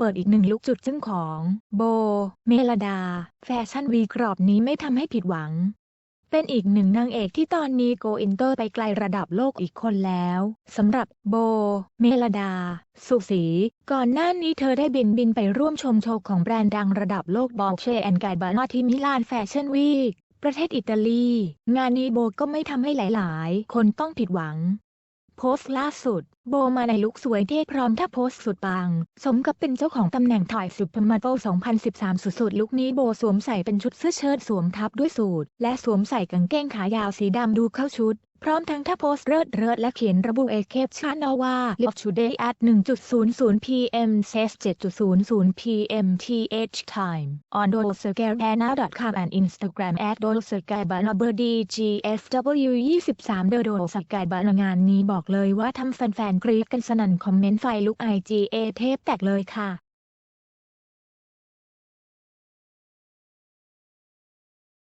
เปิดอีกหนึ่งลุกจุดซึ่งของ โบ เมลดา แฟชั่นวีกรอบนี้ไม่ทำให้ผิดหวัง เป็นอีกหนึ่งนางเอกที่ตอนนี้โกอินเตอร์ไปไกลระดับโลกอีกคนแล้วสำหรับโบ เมลดา สุสี ก่อนหน้านี้เธอได้บินบินไปร่วมชมโชว์ของแบรนด์ดังระดับโลกบอลเชแอนไกบานาที่มิลานแฟชั่นวีคประเทศอิตาลี งานนี้โบก็ไม่ทำให้หลาย ๆ คนต้องผิดหวัง โพสต์ล่าสุด โบมาในลุคสวยเท่พร้อมท่าโพสต์สุดปัง สมกับเป็นเจ้าของตำแหน่งถ่ายสุดพมาโต2013 สุดๆ ลุคนี้โบสวมใส่เป็นชุดเสื้อเชิ้ตสวมทับด้วยสูทและสวมใส่กางเกงขายาวสีดำดูเข้าชุด พร้อมทั้งท่าโพสเริดเริดและเขียนระบุเอเคปชั่นอาว่า Live today at 1.00 pm says 7.00 pm th time on dolcergabana.com and Instagram at dolcergabana dgfw 23เดอโดสกายบานงานนี้บอกเลยว่าทำแฟนๆกรี๊ดกันสนั่นคอมเมนต์ไฟลุก IGA เทปแตกเลยค่ะ